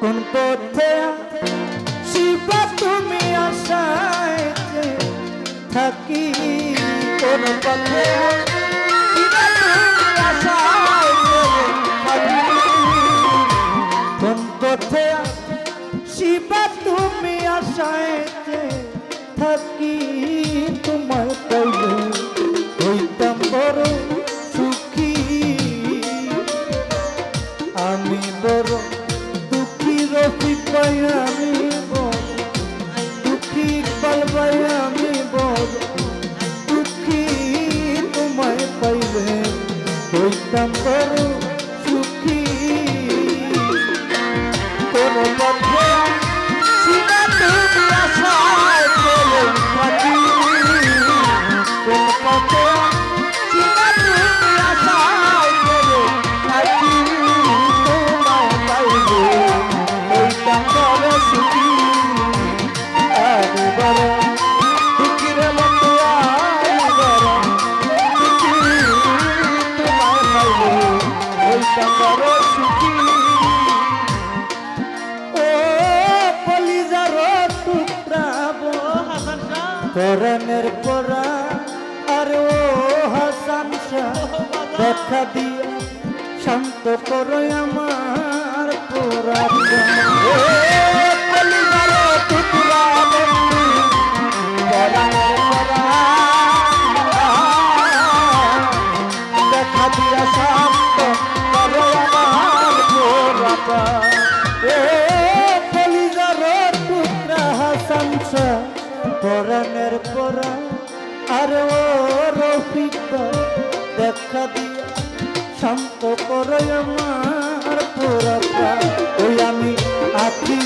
কোন পথে শিবা তুমি আশায় থাকি? কোন পথে কোন পথে শিবা তুমি আশায় থাকি? তোমার কইলে Hitam peru করণের পরা আর ও হাসান দেখা দিয়ে শান্ত করো আমার পুরা কোরআনের পরা আর ও রফিক দেখা দিয়া শান্ত করয় আমার পুরা ওই আমি আছি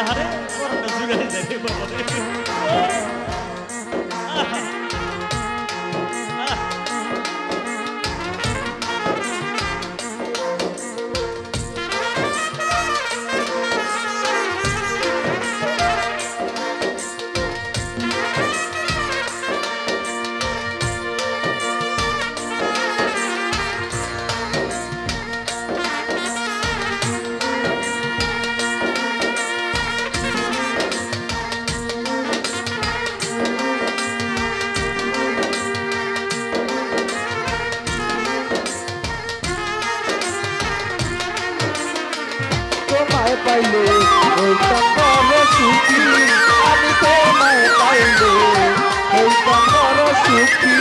আরে পরটা জুড়ে যাবে বাবা তোমায় পাইলে হইতাম বড় সুখী। আমি তোমায় পাইলে হইতাম বড় সুখী।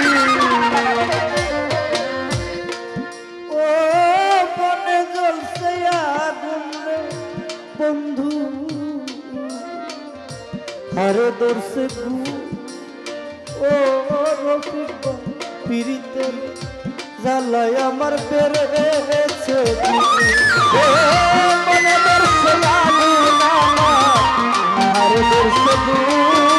ও রফিক পিরিতের জ্বালায় আমার পেরেছে মনে দর্শন আলু দর্শন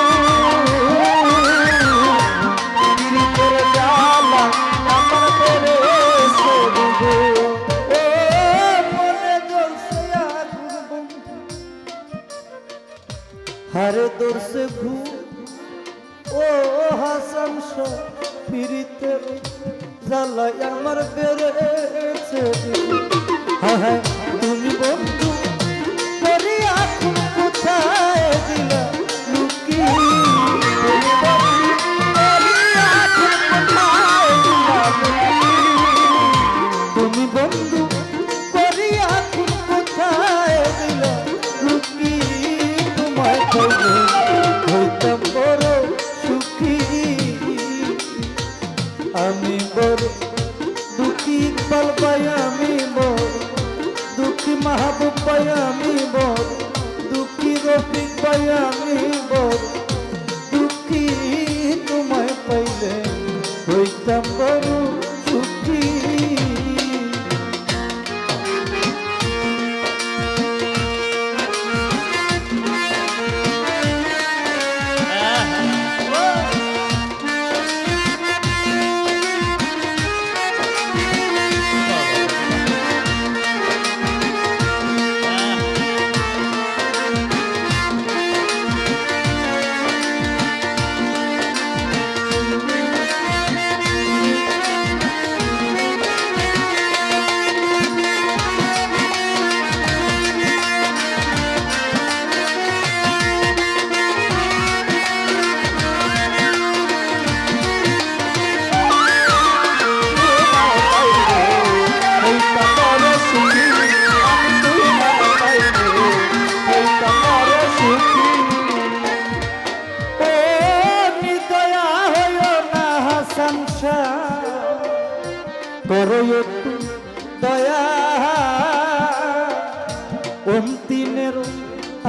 অন্তিমের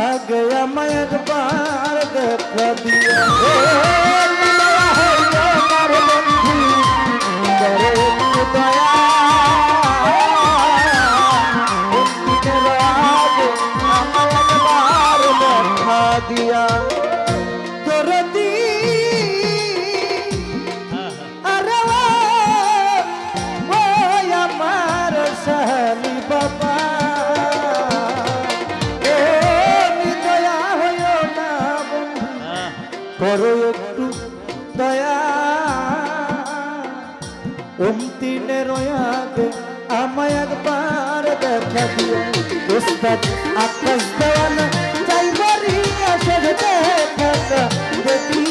আগে আমায় একবার দেখা দিয়া আগে আমায় একবার দেখা দিয়ে উস্তাদ আকাশ দেওয়ানা দেওয়ানা যাইবারি আসে দেখা। দেখি।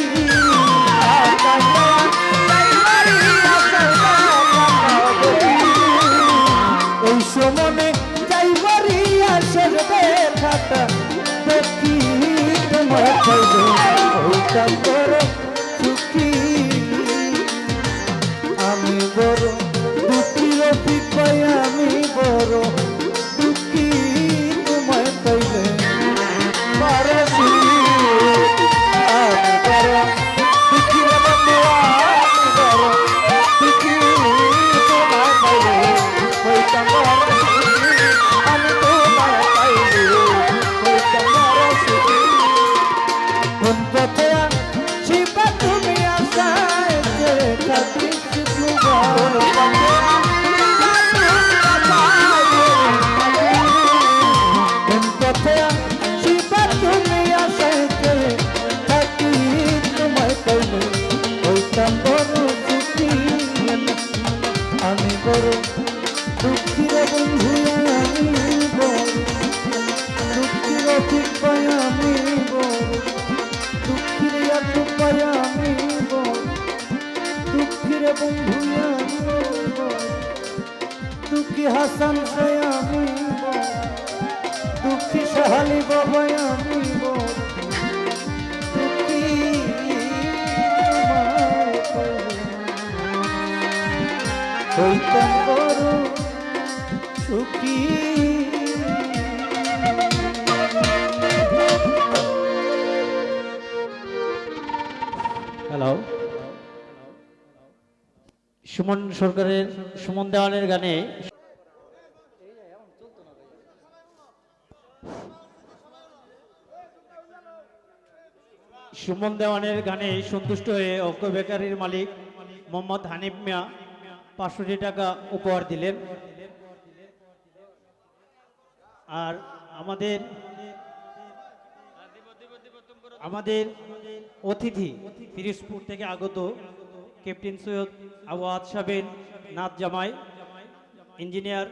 ওই সমনে করো। দুঃখী হাসান আমি দুঃখী সাহালি বাবা আমি হইতাম বড় সুখী হ্যালো সুমন সরকারের, সুমন দেওয়ানের গানে সুমন দেওয়ানের গানে সন্তুষ্ট হয়ে অক্ষ বেকারির মালিক মোহাম্মদ হানিফ মিয়া পাঁচশোটি টাকা উপহার দিলেন। আর আমাদের আমাদের অতিথি পিরিজপুর থেকে আগত ক্যাপ্টেন সৈয়দ আওয়াজ সাবেন নাথ জামাই, ইঞ্জিনিয়ার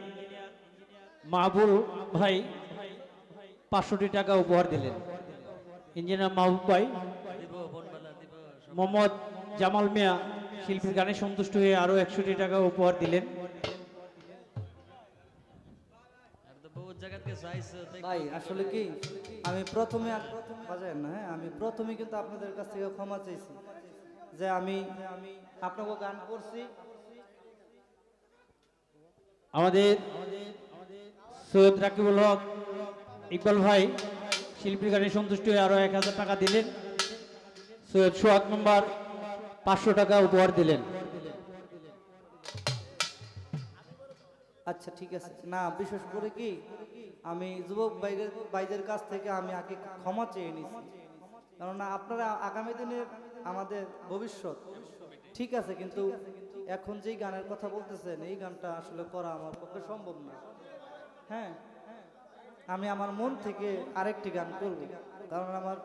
মাহবুল ভাই পাঁচশোটি টাকা উপহার দিলেন। ইঞ্জিনিয়ার মাহবুব ভাই মোহাম্মদ জামাল মিয়া শিল্পীর গানে সন্তুষ্ট হয়ে আরও একশোটি টাকা উপহার দিলেন। ভাই, আসলে কি? আমি প্রথমে বাজায় না হ্যাঁ আমি প্রথমে কিন্তু আপনাদের কাছ থেকে ক্ষমা চাইছি। যে আমি আপনাকে গান করছি। আমাদের সৈয়দ রাকিবুল হক, ইকবাল ভাই শিল্পীর গানে সন্তুষ্ট হয়ে আরও এক হাজার টাকা দিলেন। সৈয়দ সোহাগ নম্বর পাঁচশো টাকা উপহার দিলেন। আচ্ছা ঠিক আছে। না, বিশেষ করে কি, আমি যুবক ভাইদের ভাইদের কাছ থেকে আমি আগে ক্ষমা চেয়ে নিছি। কেননা আপনারা আগামী দিনের আমাদের ভবিষ্যৎ। ঠিক আছে কিন্তু এখন যেই গানের কথা বলতেছেন এই গানটা আসলে করা আমার পক্ষে সম্ভব না। হ্যাঁ আমি আমার মন থেকে আরেকটি গান করব কারণ আমার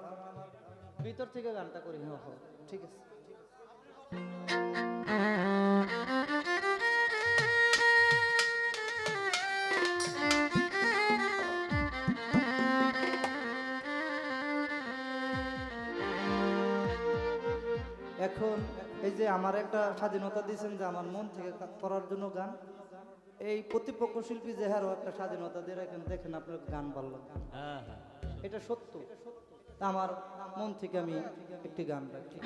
ভিতর থেকে গানটা করি। হ্যাঁ হ্যাঁ, ঠিক আছে। এখন এই যে আমার একটা স্বাধীনতা দিয়েছেন যে আমার মন থেকে করার জন্য গান এই প্রতিপক্ষ শিল্পী জেহারও একটা স্বাধীনতা দিয়ে রাখেন। দেখেন আপনার গান ভালো লাগে এটা সত্য। আমার মন থেকে আমি একটি গান রাখি